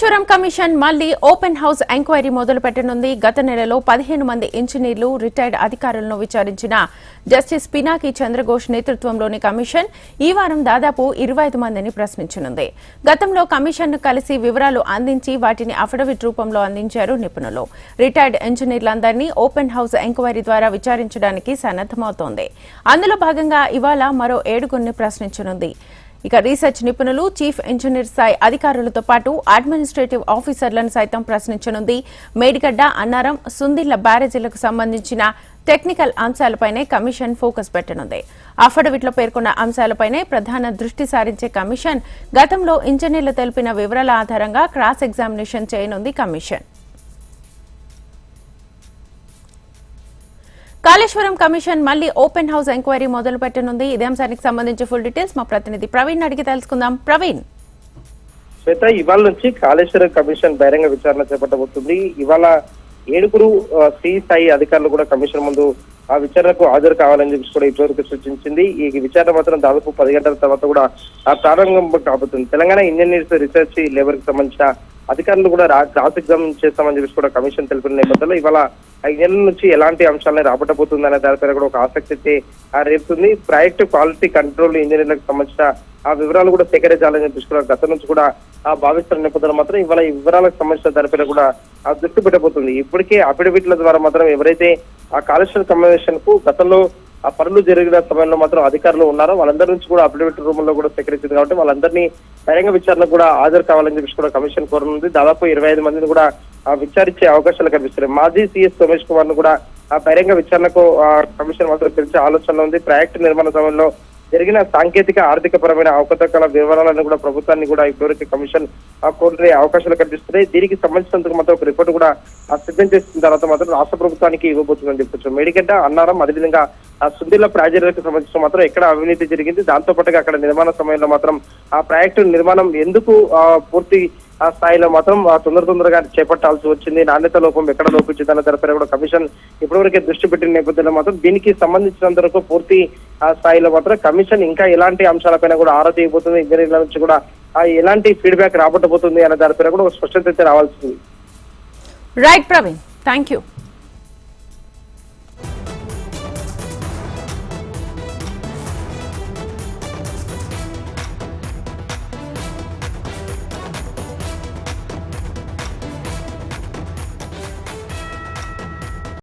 Kaleshwaram commission మళ్ళీ open house enquiry మొదలు పెట్టనుంది. గత నెలలో పదిహేను మంది ఇంజనీర్లు రిటైర్డ్ అధికారులను విచారించిన జస్టిస్ పినాకి చంద్రఘోష్ నేతృత్వంలోని కమిషన్ ఈ వారం దాదాపు ఇరవై ఐదు మందిని ప్రశ్నించనుంది. గతంలో కమిషన్ను కలిసి వివరాలు అందించి వాటిని అఫిడవిట్ రూపంలో అందించారు నిపుణులు. రిటైర్డ్ ఇంజనీర్లందరినీ ఓపెన్ హౌస్ ఎంక్వైరీ ద్వారా విచారించడానికి సన్నద్దమవుతోంది అందులో భాగంగా ఇవాళ మరో ఏడుగురిని ప్రశ్నించనుంది. ఇక రీసెర్చ్ నిపుణులు చీఫ్ ఇంజనీర్ స్థాయి అధికారులతో పాటు అడ్మినిస్ట్రేటివ్ ఆఫీసర్లను సైతం ప్రశ్నించనుంది. మేడిగడ్డ అన్నారం సుందిళ్ళ బ్యారేజీలకు సంబంధించిన టెక్నికల్ అంశాలపైనే కమిషన్ ఫోకస్ పెట్టనుంది. అఫిడవిట్లో పేర్కొన్న అంశాలపైనే ప్రధాన దృష్టి సారించే కమిషన్ గతంలో ఇంజనీర్లు తెలిపిన వివరాల ఆధారంగా క్రాస్ ఎగ్జామినేషన్ చేయనుంది కమిషన్. కాళేశ్వరం కమిషన్ మళ్ళీ ఓపెన్ హౌస్ ఎంక్వైరీ మొదలు పెట్టనుంది. ఇదే అంశానికి సంబంధించి ఫుల్ డీటెయిల్స్ మా ప్రతినిధి ప్రవీణ్ అడిగి తెలుసుకుందాం. ప్రవీణ్. శ్వేత ఇవాళ నుంచి కాళేశ్వరం కమిషన్ బహిరంగ విచారణ చేపట్టబోతుంది. ఇవాళ ఏడుగురు ఆ, స్థాయి అధికారులు కూడా కమిషన్ ముందు ఆ విచారణకు హాజరు కావాలని చెప్పి కూడా ఇప్పటివరకు సూచించింది. ఈ విచారణ మాత్రం దాదాపు పది గంటల తర్వాత కూడా ఆ ప్రారంభం కాబోతుంది. తెలంగాణ ఇంజనీర్స్ రీసెర్చ్ లేబర్కి సంబంధించిన అధికారులు కూడా క్రాస్ ఎగ్జామిన్ చేస్తామని చెప్పి కూడా కమిషన్ తెలిపిన నేపథ్యంలో ఇవాళ ఐదు నెలల నుంచి ఎలాంటి అంశాలని రాబట్టబోతుంది అనే దానిపైన కూడా ఒక ఆసక్తి అయితే ఆ రేపుతుంది. ప్రాజెక్టు క్వాలిటీ కంట్రోల్ ఇంజనీర్లకు సంబంధించిన ఆ వివరాలు కూడా సేకరించాలని చెప్పి కూడా నుంచి కూడా ఆ భావిస్తున్న నేపథ్యంలో మాత్రం ఇవాళ ఈ వివరాలకు సంబంధించిన దానిపైన కూడా ఆ దృష్టి పెట్టబోతుంది. ఇప్పటికే అఫిడవిట్ల ద్వారా మాత్రం ఎవరైతే ఆ కాలుష్య కమిషన్కు గతంలో ఆ పనులు జరిగిన సమయంలో మాత్రం అధికారులు ఉన్నారో? వాళ్ళందరి నుంచి కూడా అఫిడవిట్లో కూడా సేకరించింది కాబట్టి వాళ్ళందరినీ బహిరంగ విచారణకు కూడా హాజరు కావాలని చెప్పి కూడా కమిషన్ కోరనుంది. దాదాపు ఇరవై ఐదు మందిని కూడా విచారించే అవకాశాలు కనిపిస్తున్నాయి. మాజీ సీఎస్ సోమేష్ కుమార్ను కూడా ఆ బహిరంగ విచారణకు ఆ కమిషన్ మాత్రం పిలిచే ఆలోచనలో ఉంది. ప్రాజెక్టు నిర్మాణ సమయంలో జరిగిన సాంకేతిక ఆర్థిక పరమైన అవకతవకల వివరాలను కూడా ప్రభుత్వాన్ని కూడా ఇప్పటివరకు కమిషన్ కోరే అవకాశాలు కనిపిస్తున్నాయి. దీనికి సంబంధించినందుకు మాత్రం ఒక రిపోర్ట్ కూడా సిద్ధం చేసిన తర్వాత మాత్రం రాష్ట్ర ప్రభుత్వానికి ఇవ్వబోతుందని చెప్పొచ్చు మేడిగడ్డ అన్నారం అదేవిధంగా ఆ సుందిల్ల ప్రాజెక్టులకు సంబంధించిన మాత్రం ఎక్కడ అవినీతి జరిగింది? దాంతో పాటుగా అక్కడ నిర్మాణ సమయంలో మాత్రం ఆ ప్రాజెక్టు నిర్మాణం ఎందుకు పూర్తి ఆ స్థాయిలో మాత్రం ఆ తొందర తొందరగా చేపట్టాల్సి వచ్చింది? నాణ్యత లోపం ఎక్కడ లోపించిందన్న దానిపైన కూడా కమిషన్ ఇప్పటివరకే దృష్టి పెట్టిన నేపథ్యంలో మాత్రం దీనికి సంబంధించినంత వరకు పూర్తి ఆ స్థాయిలో మాత్రం కమిషన్ ఇంకా ఎలాంటి అంశాలపైన కూడా ఆరా తీయబోతుంది? ఇంజనీర్ల నుంచి కూడా ఆ ఎలాంటి ఫీడ్బ్యాక్ రాబట్టబోతుంది అనే దానిపైన కూడా ఒక స్పష్టత అయితే రావాల్సింది రైట్ ప్రవీణ్ థ్యాంక్ యూ